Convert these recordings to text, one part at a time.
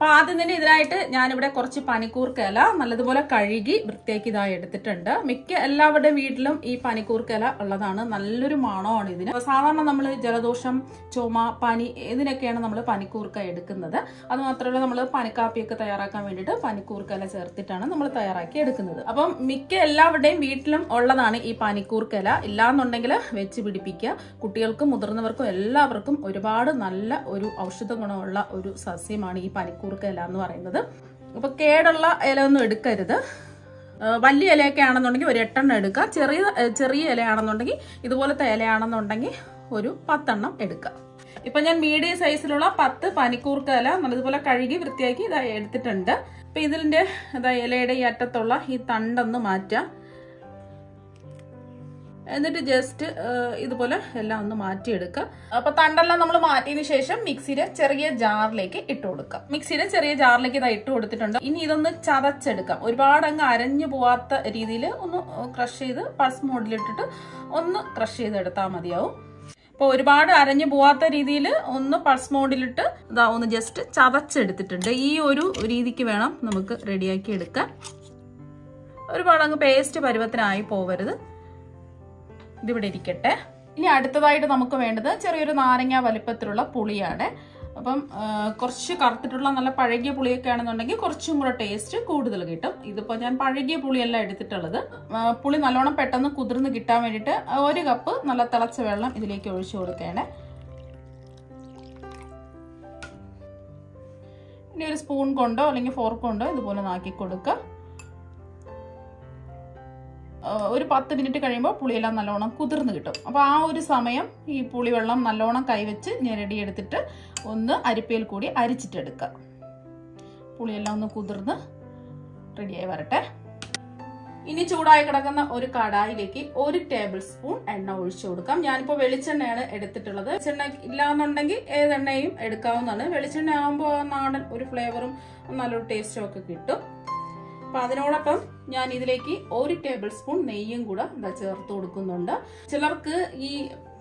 അപ്പൊ ആദ്യം തന്നെ ഇതിനായിട്ട് ഞാനിവിടെ കുറച്ച് പനിക്കൂർക്കില നല്ലതുപോലെ കഴുകി വൃത്തിയാക്കി ഇതായി എടുത്തിട്ടുണ്ട്. മിക്ക എല്ലാവരുടെയും വീട്ടിലും ഈ പനിക്കൂർക്കില ഉള്ളതാണ്. നല്ലൊരു മണമാണ് ഇതിന്. സാധാരണ നമ്മൾ ജലദോഷം ചുമ പനി ഇതിനൊക്കെയാണ് നമ്മൾ പനിക്കൂർക്ക എടുക്കുന്നത്. അത് മാത്രമല്ല നമ്മൾ പനിക്കാപ്പിയൊക്കെ തയ്യാറാക്കാൻ വേണ്ടിയിട്ട് പനിക്കൂർക്ക ഇല ചേർത്തിട്ടാണ് നമ്മൾ തയ്യാറാക്കി എടുക്കുന്നത്. അപ്പം മിക്ക എല്ലാവരുടെയും വീട്ടിലും ഉള്ളതാണ് ഈ പനിക്കൂർക്ക ഇല ഇല്ലാന്നുണ്ടെങ്കിൽ വെച്ച് പിടിപ്പിക്കുക. കുട്ടികൾക്കും മുതിർന്നവർക്കും എല്ലാവർക്കും ഒരുപാട് നല്ല ഒരു ഔഷധ ഗുണമുള്ള ഒരു സസ്യമാണ് ഈ പനിക്കൂർക്ക ഇല എന്ന് പറയുന്നത്. അപ്പോൾ കേടുള്ള ഇല ഒന്നും എടുക്കരുത് വലിയ ഇലയൊക്കെ ആണെന്നുണ്ടെങ്കിൽ ഒരു എട്ടെണ്ണം എടുക്കുക. ചെറിയ ചെറിയ ഇലയാണെന്നുണ്ടെങ്കിൽ ഇതുപോലത്തെ ഇലയാണെന്നുണ്ടെങ്കിൽ ഒരു പത്തെണ്ണം എടുക്കുക. ഇപ്പൊ ഞാൻ മീഡിയം സൈസിലുള്ള പത്ത് പനിക്കൂർക്ക ഇല നല്ലതുപോലെ കഴുകി വൃത്തിയാക്കി ഇതായി എടുത്തിട്ടുണ്ട്. അപ്പം ഇതിന്റെ ഇതാ ഇലയുടെ ഈ അറ്റത്തുള്ള ഈ തണ്ടൊന്ന് മാറ്റുക. എന്നിട്ട് ജസ്റ്റ് ഇതുപോലെ എല്ലാം ഒന്ന് മാറ്റിയെടുക്കുക. അപ്പൊ തണ്ടെല്ലാം നമ്മൾ മാറ്റിയതിന് ശേഷം മിക്സിയുടെ ചെറിയ ജാറിലേക്ക് ഇട്ട് കൊടുക്കാം മിക്സിയുടെ ചെറിയ ജാറിലേക്ക് ഇതാ ഇട്ട് കൊടുത്തിട്ടുണ്ട്. ഇനി ഇതൊന്ന് ചതച്ചെടുക്കാം. ഒരുപാട് അങ്ങ് അരഞ്ഞു പോവാത്ത രീതിയിൽ ഒന്ന് ക്രഷ് ചെയ്ത് പൾസ് മോഡിലിട്ടിട്ട് ഒന്ന് ക്രഷ് ചെയ്തെടുത്താൽ മതിയാവും. അപ്പോൾ ഒരുപാട് അരഞ്ഞു പോവാത്ത രീതിയിൽ ഒന്ന് പൾസ് മോഡിലിട്ട് ഇതാ ഒന്ന് ജസ്റ്റ് ചതച്ചെടുത്തിട്ടുണ്ട്. ഈ ഒരു രീതിക്ക് വേണം നമുക്ക് റെഡിയാക്കി എടുക്കാൻ. ഒരുപാട് അങ്ങ് പേസ്റ്റ് പരുവത്തിനായി പോവരുത്. ഇതിവിടെ ഇരിക്കട്ടെ. ഇനി അടുത്തതായിട്ട് നമുക്ക് വേണ്ടത് ചെറിയൊരു നാരങ്ങ വലിപ്പത്തിലുള്ള പുളിയാണ്. അപ്പം കുറച്ച് കറുത്തിട്ടുള്ള നല്ല പഴകിയ പുളിയൊക്കെ ആണെന്നുണ്ടെങ്കിൽ കുറച്ചും കൂടെ ടേസ്റ്റ് കൂടുതൽ കിട്ടും. ഇതിപ്പോൾ ഞാൻ പഴകിയ പുളിയല്ല എടുത്തിട്ടുള്ളത്. പുളി നല്ലോണം പെട്ടെന്ന് കുതിർന്ന് കിട്ടാൻ വേണ്ടിയിട്ട് ഒരു കപ്പ് നല്ല തിളച്ച വെള്ളം ഇതിലേക്ക് ഒഴിച്ചു കൊടുക്കുകയാണ്. ഇനി ഒരു സ്പൂൺ കൊണ്ടോ അല്ലെങ്കിൽ ഫോർക്ക് കൊണ്ടോ ഇതുപോലെ നാക്കി കൊടുക്കുക. ഒരു പത്ത് മിനിറ്റ് കഴിയുമ്പോൾ പുളിയെല്ലാം നല്ലോണം കുതിർന്ന് കിട്ടും. അപ്പോൾ ആ ഒരു സമയം ഈ പുളിവെള്ളം നല്ലോണം കൈവച്ച് ഞെരടിയെടുത്തിട്ട് ഒന്ന് അരിപ്പയിൽ കൂടി അരിച്ചിട്ടെടുക്കുക പുളിയെല്ലാം ഒന്ന് കുതിർന്ന് റെഡിയായി വരട്ടെ. ഇനി ചൂടായി കിടക്കുന്ന ഒരു കടായിലേക്ക് ഒരു ടേബിൾ സ്പൂൺ എണ്ണ ഒഴിച്ചു കൊടുക്കാം. ഞാനിപ്പോൾ വെളിച്ചെണ്ണയാണ് എടുത്തിട്ടുള്ളത്. വെളിച്ചെണ്ണ ഇല്ലാന്നുണ്ടെങ്കിൽ ഏതെണ്ണയും എടുക്കാവുന്നതാണ്. വെളിച്ചെണ്ണ ആകുമ്പോൾ നാടൻ ഒരു ഫ്ലേവറും നല്ലൊരു ടേസ്റ്റും ഒക്കെ കിട്ടും. അപ്പൊ അതിനോടൊപ്പം ഞാൻ ഇതിലേക്ക് ഒരു ടേബിൾ സ്പൂൺ നെയ്യും കൂടെ ഇതാ ചേർത്ത് കൊടുക്കുന്നുണ്ട്. ചിലർക്ക് ഈ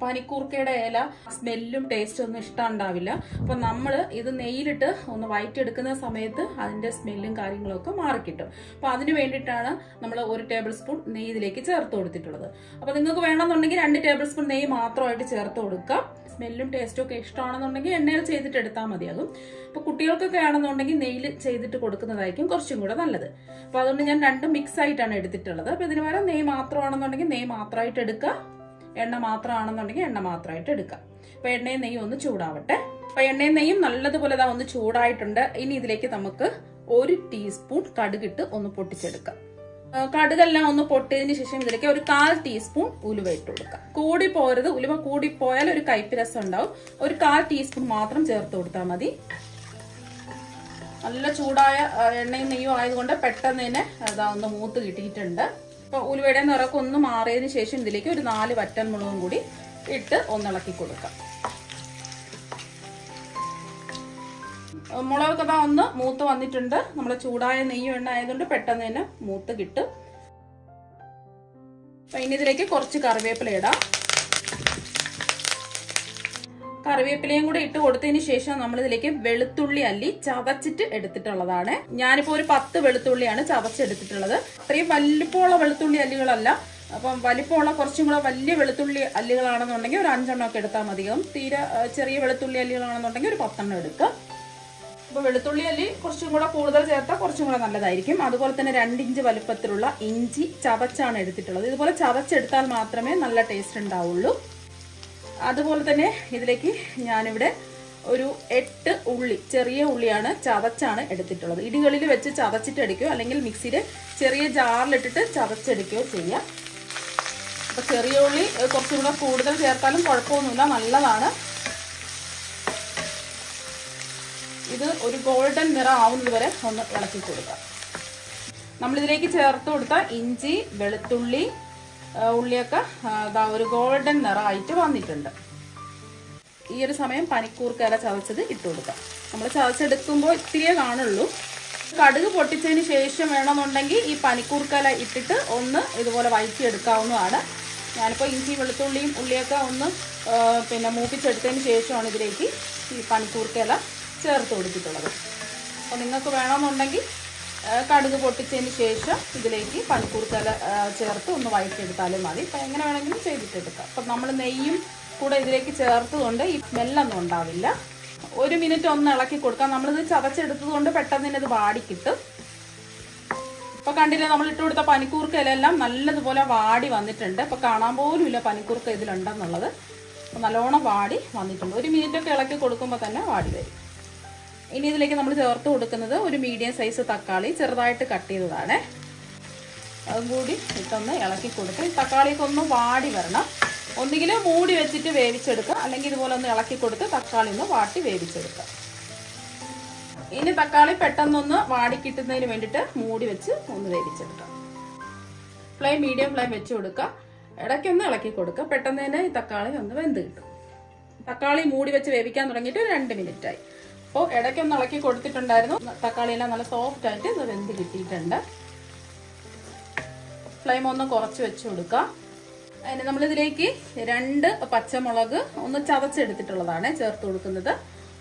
പനിക്കൂർക്കയുടെ ഇല സ്മെല്ലും ടേസ്റ്റും ഒന്നും ഇഷ്ടമുണ്ടാവില്ല അപ്പൊ നമ്മൾ ഇത് നെയ്യിലിട്ട് ഒന്ന് വയറ്റെടുക്കുന്ന സമയത്ത് അതിന്റെ സ്മെല്ലും കാര്യങ്ങളൊക്കെ മാറിക്കിട്ടും. അപ്പൊ അതിന് വേണ്ടിയിട്ടാണ് നമ്മൾ ഒരു ടേബിൾ സ്പൂൺ നെയ്യ് ഇതിലേക്ക് ചേർത്ത് കൊടുത്തിട്ടുള്ളത്. അപ്പൊ നിങ്ങൾക്ക് വേണമെന്നുണ്ടെങ്കിൽ രണ്ട് ടേബിൾ സ്പൂൺ നെയ്യ് മാത്രമായിട്ട് ചേർത്ത് കൊടുക്കാം. സ്മെല്ലും ടേസ്റ്റും ഒക്കെ ഇഷ്ടമാണെന്നുണ്ടെങ്കിൽ എണ്ണയിൽ ചെയ്തിട്ട് എടുത്താൽ മതിയാകും അപ്പോൾ കുട്ടികൾക്കൊക്കെ ആണെന്നുണ്ടെങ്കിൽ നെയ്യിൽ ചെയ്തിട്ട് കൊടുക്കുന്നതായിരിക്കും കുറച്ചും കൂടെ നല്ലത്. അപ്പോൾ അതുകൊണ്ട് ഞാൻ രണ്ടും മിക്സ് ആയിട്ടാണ് എടുത്തിട്ടുള്ളത്. അപ്പോൾ ഇതിന് പകരം നെയ്യ് മാത്രമാണെന്നുണ്ടെങ്കിൽ നെയ്യ് മാത്രമായിട്ട് എടുക്കുക. എണ്ണ മാത്രമാണെന്നുണ്ടെങ്കിൽ എണ്ണ മാത്രമായിട്ട് എടുക്കുക. അപ്പോൾ എണ്ണയും നെയ്യും ഒന്ന് ചൂടാവട്ടെ. അപ്പോൾ എണ്ണയും നെയ്യും നല്ലതുപോലെ ഒന്ന് ചൂടായിട്ടുണ്ട്. ഇനി ഇതിലേക്ക് നമുക്ക് ഒരു ടീസ്പൂൺ കടുകിട്ട് ഒന്ന് പൊട്ടിച്ചെടുക്കാം. കടുകെല്ലാം ഒന്ന് പൊട്ടിയതിന് ശേഷം ഇതിലേക്ക് ഒരു കാൽ ടീസ്പൂൺ ഉലുവ ഇട്ട് കൊടുക്കാം കൂടി പോരുത് ഉലുവ കൂടി പോയാൽ ഒരു കയ്പ്പ് രസം ഉണ്ടാവും. ഒരു കാൽ ടീസ്പൂൺ മാത്രം ചേർത്ത് കൊടുത്താൽ മതി. നല്ല ചൂടായ എണ്ണയും നെയ്യും ആയതുകൊണ്ട് പെട്ടെന്ന് തന്നെ അതാ ഒന്ന് മൂത്ത് കിട്ടിയിട്ടുണ്ട്. അപ്പൊ ഉലുവയുടെ നിറക്കൊന്ന് മാറിയതിന് ശേഷം ഇതിലേക്ക് ഒരു നാല് വറ്റൻ മുളകും കൂടി ഇട്ട് ഒന്നിളക്കി കൊടുക്കാം. മുളകൊക്കെ ദാ ഒന്ന് മൂത്ത് വന്നിട്ടുണ്ട്. നമ്മൾ ചൂടായ നെയ്യും എണ്ണ ആയതുകൊണ്ട് പെട്ടെന്ന് തന്നെ മൂത്ത് കിട്ടും. അപ്പൊ ഇനി ഇതിലേക്ക് കുറച്ച് കറിവേപ്പില ഇടാം. കറിവേപ്പിലയും കൂടെ ഇട്ട് കൊടുത്തതിന് ശേഷം നമ്മൾ ഇതിലേക്ക് വെളുത്തുള്ളി അല്ലി ചതച്ചിട്ട് എടുത്തിട്ടുള്ളതാണ്. ഞാനിപ്പോ ഒരു പത്ത് വെളുത്തുള്ളിയാണ് ചതച്ചെടുത്തിട്ടുള്ളത്. അത്രയും വലിപ്പമുള്ള വെളുത്തുള്ളി അല്ലികളല്ല. അപ്പം വലിപ്പമുള്ള കുറച്ചും കൂടെ വലിയ വെളുത്തുള്ളി അല്ലികളാണെന്നുണ്ടെങ്കിൽ ഒരു അഞ്ചെണ്ണം ഒക്കെ എടുത്താൽ മതിയാവും. തീരെ ചെറിയ വെളുത്തുള്ളി അല്ലികളാണെന്നുണ്ടെങ്കിൽ ഒരു പത്തെണ്ണം എടുക്കുക അപ്പോൾ വെളുത്തുള്ളി അല്ലി കുറച്ചും കൂടെ കൂടുതൽ ചേർത്താൽ കുറച്ചും കൂടെ നല്ലതായിരിക്കും. അതുപോലെ തന്നെ രണ്ടിഞ്ച് വലുപ്പത്തിലുള്ള ഇഞ്ചി ചവച്ചാണ് എടുത്തിട്ടുള്ളത്. ഇതുപോലെ ചവച്ചെടുത്താൽ മാത്രമേ നല്ല ടേസ്റ്റ് ഉണ്ടാവുള്ളൂ. അതുപോലെ തന്നെ ഇതിലേക്ക് ഞാനിവിടെ ഒരു എട്ട് ഉള്ളി ചെറിയ ഉള്ളിയാണ് ചതച്ചാണ് എടുത്തിട്ടുള്ളത്. ഇടികളിൽ വെച്ച് ചവച്ചിട്ട് എടുക്കുകയോ അല്ലെങ്കിൽ മിക്സിയിൽ ചെറിയ ജാറിലിട്ടിട്ട് ചതച്ചെടുക്കുകയോ ചെയ്യാം. അപ്പോൾ ചെറിയ ഉള്ളി കുറച്ചും കൂടെ കൂടുതൽ ചേർത്താലും കുഴപ്പമൊന്നുമില്ല നല്ലതാണ്. ഇത് ഒരു ഗോൾഡൻ നിറം ആവുന്നത് വരെ ഒന്ന് ഇളക്കി കൊടുക്കാം. നമ്മളിതിലേക്ക് ചേർത്ത് കൊടുത്ത ഇഞ്ചി വെളുത്തുള്ളി ഉള്ളിയൊക്കെ ഇതാ ഒരു ഗോൾഡൻ നിറമായിട്ട് വന്നിട്ടുണ്ട്. ഈ ഒരു സമയം പനിക്കൂർക്കര ചതച്ചത് ഇട്ട് കൊടുക്കാം. നമ്മൾ ചതച്ചെടുക്കുമ്പോൾ ഇത്തിരിയേ കാണുള്ളൂ. കടുക് പൊട്ടിച്ചതിന് ശേഷം വേണമെന്നുണ്ടെങ്കിൽ ഈ പനിക്കൂർക്കല ഇട്ടിട്ട് ഒന്ന് ഇതുപോലെ വഴറ്റിയെടുക്കാവുന്നതാണ് ഞാനിപ്പോൾ ഇഞ്ചി വെളുത്തുള്ളിയും ഉള്ളിയൊക്കെ ഒന്ന് പിന്നെ മൂപ്പിച്ചെടുത്തതിന് ശേഷമാണ് ഇതിലേക്ക് ഈ പനിക്കൂർക്കല ചേർത്ത് കൊടുത്തിട്ടുള്ളത്. അപ്പോൾ നിങ്ങൾക്ക് വേണമെന്നുണ്ടെങ്കിൽ കടുക് പൊട്ടിച്ചതിന് ശേഷം ഇതിലേക്ക് പനിക്കൂർക്കല ചേർത്ത് ഒന്ന് വഴറ്റിയെടുത്താലും മതി. ഇപ്പം എങ്ങനെ വേണമെങ്കിലും ചെയ്തിട്ടെടുക്കാം. അപ്പം നമ്മൾ നെയ്യും കൂടെ ഇതിലേക്ക് ചേർത്തുകൊണ്ട് ഈ സ്മെല്ലൊന്നും ഉണ്ടാവില്ല. ഒരു മിനിറ്റ് ഒന്ന് ഇളക്കി കൊടുക്കാം. നമ്മളിത് ചതച്ചെടുത്തത് കൊണ്ട് പെട്ടെന്ന് തന്നെ ഇത് വാടി കിട്ടും ഇപ്പൊ കണ്ടില്ലേ നമ്മൾ ഇട്ട് കൊടുത്ത പനിക്കൂർക്ക ഇലയെല്ലാം നല്ലതുപോലെ വാടി വന്നിട്ടുണ്ട്. ഇപ്പോൾ കാണാൻ പോലും ഇല്ല പനിക്കൂർക്ക ഇതിലുണ്ടെന്നുള്ളത്. അപ്പോൾ നല്ലോണം വാടി വന്നിട്ടുണ്ട്. ഒരു മിനിറ്റ് ഒക്കെ ഇളക്കി കൊടുക്കുമ്പോൾ തന്നെ വാടി വരും. ഇനി ഇതിലേക്ക് നമ്മൾ ചേർത്ത് കൊടുക്കുന്നത് ഒരു മീഡിയം സൈസ് തക്കാളി ചെറുതായിട്ട് കട്ട് ചെയ്തതാണ്. അതും കൂടി ഇട്ടൊന്ന് ഇളക്കി കൊടുക്കുക. തക്കാളിയൊക്കെ ഒന്ന് വാടി വരണം. ഒന്നുകിൽ മൂടി വെച്ചിട്ട് വേവിച്ചെടുക്കുക. അല്ലെങ്കിൽ ഇതുപോലെ ഒന്ന് ഇളക്കി കൊടുത്ത് തക്കാളി ഒന്ന് വാട്ടി വേവിച്ചെടുക്കുക. ഇനി തക്കാളി പെട്ടെന്നൊന്ന് വാടി കിട്ടുന്നതിന് വേണ്ടിയിട്ട് മൂടി വെച്ച് ഒന്ന് വേവിച്ചെടുക്കാം ഫ്ലെയിം മീഡിയം ഫ്ലെയിം വെച്ച് കൊടുക്കുക. ഇടയ്ക്കൊന്ന് ഇളക്കി കൊടുക്കുക. പെട്ടെന്ന് തന്നെ ഈ തക്കാളി ഒന്ന് വെന്ത് കിട്ടും. തക്കാളി മൂടി വെച്ച് വേവിക്കാൻ തുടങ്ങിയിട്ട് ഒരു രണ്ട് മിനിറ്റ് ആയി. അപ്പോൾ ഇടയ്ക്ക് ഒന്ന് ഇളക്കി കൊടുത്തിട്ടുണ്ടായിരുന്നു. തക്കാളി എല്ലാം നല്ല സോഫ്റ്റ് ആയിട്ട് ഇത് വെന്ത് കിട്ടിയിട്ടുണ്ട്. ഫ്ലെയിം ഒന്ന് കുറച്ച് വെച്ച് കൊടുക്കാം. അതിന് നമ്മളിതിലേക്ക് രണ്ട് പച്ചമുളക് ഒന്ന് ചതച്ചെടുത്തിട്ടുള്ളതാണ് ചേർത്ത് കൊടുക്കുന്നത്.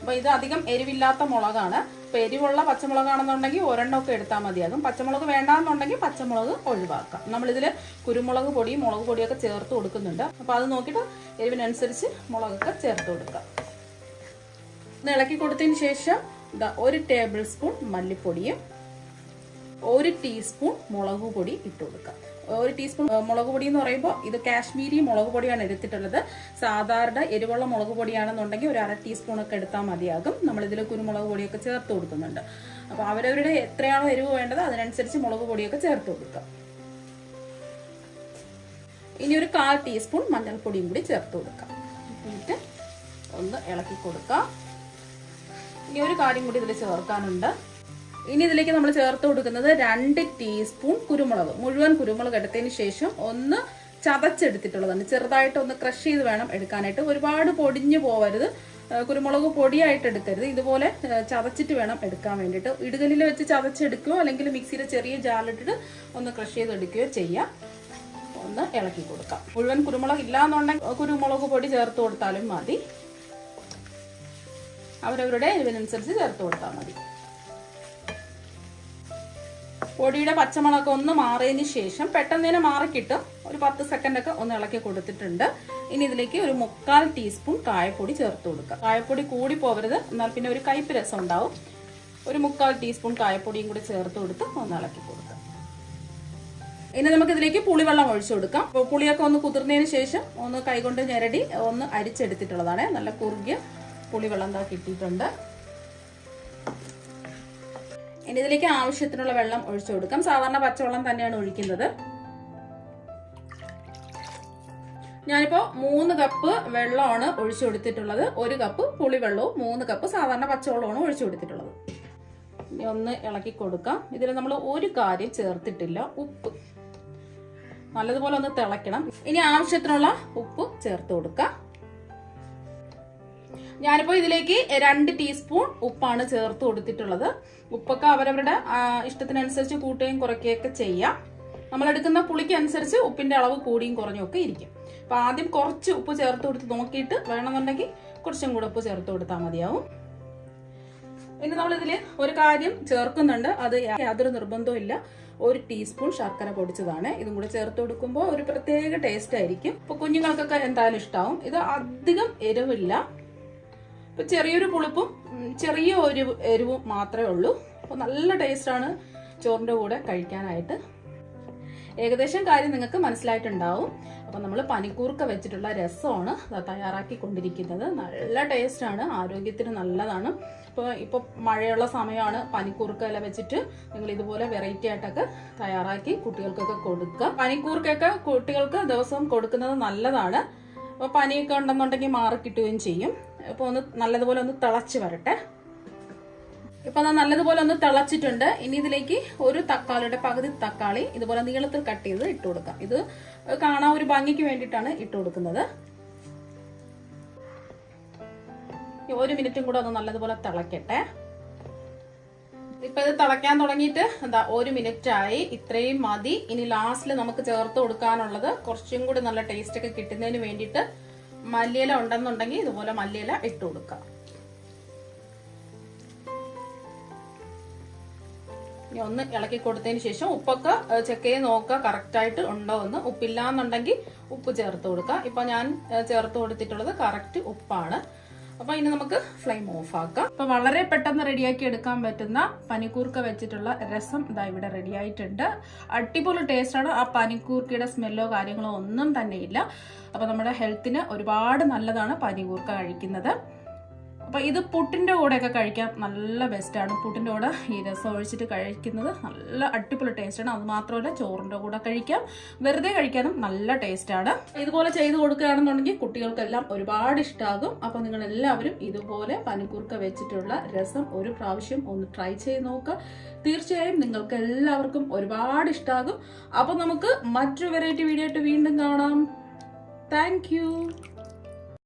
അപ്പോൾ ഇത് അധികം എരിവില്ലാത്ത മുളകാണ്. അപ്പോൾ എരിവുള്ള പച്ചമുളകാണെന്നുണ്ടെങ്കിൽ ഒരെണ്ണമൊക്കെ എടുത്താൽ മതിയാകും പച്ചമുളക് വേണ്ടാന്നുണ്ടെങ്കിൽ പച്ചമുളക് ഒഴിവാക്കാം. നമ്മളിതിൽ കുരുമുളക് പൊടി മുളക് പൊടിയൊക്കെ ചേർത്ത് കൊടുക്കുന്നുണ്ട്. അപ്പോൾ അത് നോക്കിയിട്ട് എരിവിനനുസരിച്ച് മുളകൊക്കെ ചേർത്ത് കൊടുക്കാം. ഒന്ന് ഇളക്കി കൊടുത്തതിന് ശേഷം ഇതാ ഒരു ടേബിൾ സ്പൂൺ മല്ലിപ്പൊടിയും ഒരു ടീസ്പൂൺ മുളക് പൊടി ഇട്ട് കൊടുക്കുക. ഒരു ടീസ്പൂൺ മുളക് പൊടി എന്ന് പറയുമ്പോൾ ഇത് കാശ്മീരി മുളക് പൊടിയാണ് എടുത്തിട്ടുള്ളത്. സാധാരണ എരിവുള്ള മുളക് പൊടിയാണെന്നുണ്ടെങ്കിൽ ഒരു അര ടീസ്പൂൺ ഒക്കെ എടുത്താൽ മതിയാകും. നമ്മളിതിൽ കുരുമുളക് പൊടിയൊക്കെ ചേർത്ത് കൊടുക്കുന്നുണ്ട്. അപ്പോൾ അവരവരുടെ എത്രയാണോ എരിവ് വേണ്ടത് അതിനനുസരിച്ച് മുളക് പൊടിയൊക്കെ ചേർത്ത് കൊടുക്കുക. ഇനി ഒരു കാൽ ടീസ്പൂൺ മഞ്ഞൾപ്പൊടിയും കൂടി ചേർത്ത് കൊടുക്കാം എന്നിട്ട് ഒന്ന് ഇളക്കി കൊടുക്കാം ഇനി ഒരു കാര്യം കൂടി ഇതിൽ ചേർക്കാനുണ്ട്. ഇനി ഇതിലേക്ക് നമ്മൾ ചേർത്ത് കൊടുക്കുന്നത് രണ്ട് ടീസ്പൂൺ കുരുമുളക്. മുഴുവൻ കുരുമുളക് എടുത്തതിന് ശേഷം ഒന്ന് ചതച്ചെടുത്തിട്ടുള്ളതാണ്. ചെറുതായിട്ട് ഒന്ന് ക്രഷ് ചെയ്ത് വേണം എടുക്കാനായിട്ട്. ഒരുപാട് പൊടിഞ്ഞു പോവരുത്. കുരുമുളക് പൊടിയായിട്ട് എടുക്കരുത്. ഇതുപോലെ ചതച്ചിട്ട് വേണം എടുക്കാൻ വേണ്ടിയിട്ട്. ഇടുകലിൽ വെച്ച് ചതച്ചെടുക്കുകയോ അല്ലെങ്കിൽ മിക്സിയുടെ ചെറിയ ജാലിട്ടിട്ട് ഒന്ന് ക്രഷ് ചെയ്ത് എടുക്കുകയോ ചെയ്യാം. ഒന്ന് ഇളക്കി കൊടുക്കാം. മുഴുവൻ കുരുമുളക് ഇല്ലാന്നുണ്ടെങ്കിൽ കുരുമുളക് പൊടി ചേർത്ത് കൊടുത്താലും മതി. അവരവരുടെ എരിവിനനുസരിച്ച് ചേർത്ത് കൊടുത്താൽ മതി. പൊടിയുടെ പച്ചമുളക് ഒന്ന് മാറിയതിന് ശേഷം പെട്ടെന്ന് തന്നെ മാറിക്കിട്ടും. ഒരു പത്ത് സെക്കൻഡ് ഒക്കെ ഒന്ന് ഇളക്കി കൊടുത്തിട്ടുണ്ട്. ഇനി ഇതിലേക്ക് ഒരു മുക്കാൽ ടീസ്പൂൺ കായപ്പൊടി ചേർത്ത് കൊടുക്കുക. കായപ്പൊടി കൂടി പോവരുത് എന്നാൽ പിന്നെ ഒരു കയ്പ് രസം ഉണ്ടാവും. ഒരു മുക്കാൽ ടീസ്പൂൺ കായപ്പൊടിയും കൂടി ചേർത്ത് കൊടുത്ത് ഒന്ന് ഇളക്കി കൊടുക്കുക. ഇനി നമുക്ക് ഇതിലേക്ക് പുളിവെള്ളം ഒഴിച്ചു കൊടുക്കാം. പുളിയൊക്കെ ഒന്ന് കുതിർന്നതിന് ശേഷം ഒന്ന് കൈകൊണ്ട് ഞെരടി ഒന്ന് അരിച്ചെടുത്തിട്ടുള്ളതാണ്. നല്ല കുറുകിയ പുളിവെള്ളം എന്താ കിട്ടിയിട്ടുണ്ട്. ഇനി ഇതിലേക്ക് ആവശ്യത്തിനുള്ള വെള്ളം ഒഴിച്ചു കൊടുക്കാം. സാധാരണ പച്ചവെള്ളം തന്നെയാണ് ഒഴിക്കുന്നത്. ഞാനിപ്പോ മൂന്ന് കപ്പ് വെള്ളമാണ് ഒഴിച്ചു കൊടുത്തിട്ടുള്ളത്. ഒരു കപ്പ് പുളിവെള്ളവും മൂന്ന് കപ്പ് സാധാരണ പച്ചവെള്ളമാണ് ഒഴിച്ചു കൊടുത്തിട്ടുള്ളത്. ഒന്ന് ഇളക്കി കൊടുക്കാം. ഇതിൽ നമ്മൾ ഒരു കാര്യം ചേർത്തിട്ടില്ല. ഉപ്പ്. നല്ലതുപോലെ ഒന്ന് തിളയ്ക്കണം. ഇനി ആവശ്യത്തിനുള്ള ഉപ്പ് ചേർത്ത് കൊടുക്കാം. ഞാനിപ്പോൾ ഇതിലേക്ക് രണ്ട് ടീസ്പൂൺ ഉപ്പാണ് ചേർത്ത് കൊടുത്തിട്ടുള്ളത്. ഉപ്പൊക്കെ അവരവരുടെ ഇഷ്ടത്തിനനുസരിച്ച് കൂട്ടുകയും കുറയ്ക്കുകയൊക്കെ ചെയ്യാം. നമ്മൾ എടുക്കുന്ന പുളിക്ക് അനുസരിച്ച് ഉപ്പിന്റെ അളവ് കൂടിയും കുറഞ്ഞും ഒക്കെ ഇരിക്കും. അപ്പൊ ആദ്യം കുറച്ച് ഉപ്പ് ചേർത്ത് കൊടുത്ത് നോക്കിയിട്ട് വേണമെന്നുണ്ടെങ്കിൽ കുറച്ചും കൂടെ ഉപ്പ് ചേർത്ത് കൊടുത്താൽ മതിയാവും. ഇനി നമ്മൾ ഇതിൽ ഒരു കാര്യം ചേർക്കുന്നുണ്ട്. അത് യാതൊരു നിർബന്ധവും ഇല്ല. ഒരു ടീസ്പൂൺ ശർക്കര പൊടിച്ചതാണ്. ഇതും കൂടെ ചേർത്ത് കൊടുക്കുമ്പോൾ ഒരു പ്രത്യേക ടേസ്റ്റ് ആയിരിക്കും. ഇപ്പൊ കുഞ്ഞുങ്ങൾക്കൊക്കെ എന്തായാലും ഇഷ്ടാവും. ഇത് അധികം എരിവില്ല. ഇപ്പൊ ചെറിയൊരു പുളിപ്പും ചെറിയ ഒരു എരിവും മാത്രമേ ഉള്ളൂ. അപ്പൊ നല്ല ടേസ്റ്റ് ആണ് ചോറിന്റെ കൂടെ കഴിക്കാനായിട്ട്. ഏകദേശം കാര്യം നിങ്ങൾക്ക് മനസ്സിലായിട്ടുണ്ടാവും. അപ്പം നമ്മൾ പനിക്കൂർക്ക വെച്ചിട്ടുള്ള രസമാണ് തയ്യാറാക്കി കൊണ്ടിരിക്കുന്നത് നല്ല ടേസ്റ്റാണ് ആരോഗ്യത്തിന് നല്ലതാണ്. ഇപ്പോൾ ഇപ്പോൾ മഴയുള്ള സമയമാണ് പനിക്കൂർക്ക ഇല വെച്ചിട്ട് നിങ്ങൾ ഇതുപോലെ വെറൈറ്റി ആയിട്ടൊക്കെ തയ്യാറാക്കി കുട്ടികൾക്കൊക്കെ കൊടുക്കുക. പനിക്കൂർക്കൊക്കെ കുട്ടികൾക്ക് ദിവസവും കൊടുക്കുന്നത് നല്ലതാണ്. അപ്പോൾ പനിയൊക്കെ ഉണ്ടെന്നുണ്ടെങ്കിൽ മാറി കിട്ടുകയും ചെയ്യും. അപ്പോൾ ഒന്ന് നല്ലതുപോലെ ഒന്ന് തിളച്ച് വരട്ടെ. ഇപ്പൊ അത് നല്ലതുപോലെ ഒന്ന് തിളച്ചിട്ടുണ്ട്. ഇനി ഇതിലേക്ക് ഒരു തക്കാളിയുടെ പകുതി തക്കാളി ഇതുപോലെ നീളത്തിൽ കട്ട് ചെയ്ത് ഇട്ട് കൊടുക്കാം. ഇത് കാണാൻ ഒരു ഭംഗിക്ക് വേണ്ടിയിട്ടാണ് ഇട്ട് കൊടുക്കുന്നത്. ഒരു മിനിറ്റും കൂടെ ഒന്ന് നല്ലതുപോലെ തിളക്കട്ടെ. ഇപ്പൊ ഇത് തിളയ്ക്കാൻ തുടങ്ങിയിട്ട് എന്താ ഒരു മിനിറ്റ് ആയി ഇത്രയും മതി. ഇനി ലാസ്റ്റിൽ നമുക്ക് ചേർത്ത് കൊടുക്കാനുള്ളത് കുറച്ചും കൂടി നല്ല ടേസ്റ്റ് ഒക്കെ കിട്ടുന്നതിന് വേണ്ടിയിട്ട് മല്ലിയില ഉണ്ടെന്നുണ്ടെങ്കിൽ ഇതുപോലെ മല്ലിയില ഇട്ട് കൊടുക്കാം ഇനി ഒന്ന് ഇളക്കി കൊടുത്തതിന് ശേഷം ഉപ്പൊക്കെ ചെക്ക് ചെയ്ത് നോക്കുക കറക്റ്റ് ആയിട്ട് ഉണ്ടോ എന്ന്. ഉപ്പില്ലാന്നുണ്ടെങ്കിൽ ഉപ്പ് ചേർത്ത് കൊടുക്കുക. ഇപ്പൊ ഞാൻ ചേർത്ത് കൊടുത്തിട്ടുള്ളത് കറക്റ്റ് ഉപ്പാണ്. അപ്പൊ ഇനി നമുക്ക് ഫ്ലെയിം ഓഫ് ആക്കാം. അപ്പൊ വളരെ പെട്ടെന്ന് റെഡിയാക്കി എടുക്കാൻ പറ്റുന്ന പനിക്കൂർക്ക വെച്ചിട്ടുള്ള രസം ഇതാ ഇവിടെ റെഡി ആയിട്ടുണ്ട്. അടിപൊളി ടേസ്റ്റാണ് ആ പനിക്കൂർക്കയുടെ സ്മെല്ലോ കാര്യങ്ങളോ ഒന്നും തന്നെയില്ല ഇല്ല. അപ്പൊ നമ്മുടെ ഹെൽത്തിന് ഒരുപാട് നല്ലതാണ് പനികൂർക്ക കഴിക്കുന്നത്. അപ്പൊ ഇത് പുട്ടിന്റെ കൂടെയൊക്കെ കഴിക്കാൻ നല്ല ബെസ്റ്റാണ് പുട്ടിന്റെ കൂടെ ഈ രസം ഒഴിച്ചിട്ട് കഴിക്കുന്നത് നല്ല അടിപൊളി ടേസ്റ്റാണ് അത് മാത്രമല്ല ചോറിന്റെ കൂടെ കഴിക്കാം. വെറുതെ കഴിക്കാനും നല്ല ടേസ്റ്റാണ് ഇതുപോലെ ചെയ്ത് കൊടുക്കുകയാണെന്നുണ്ടെങ്കിൽ കുട്ടികൾക്കെല്ലാം ഒരുപാട് ഇഷ്ടമാകും അപ്പോൾ നിങ്ങൾ എല്ലാവരും ഇതുപോലെ പനിക്കൂർക്ക വെച്ചിട്ടുള്ള രസം ഒരു പ്രാവശ്യം ഒന്ന് ട്രൈ ചെയ്ത് നോക്കുക. തീർച്ചയായും നിങ്ങൾക്ക് എല്ലാവർക്കും ഒരുപാട് ഇഷ്ടമാകും അപ്പോൾ നമുക്ക് മറ്റൊരു വെറൈറ്റി വീഡിയോ ആയിട്ട് വീണ്ടും കാണാം. താങ്ക്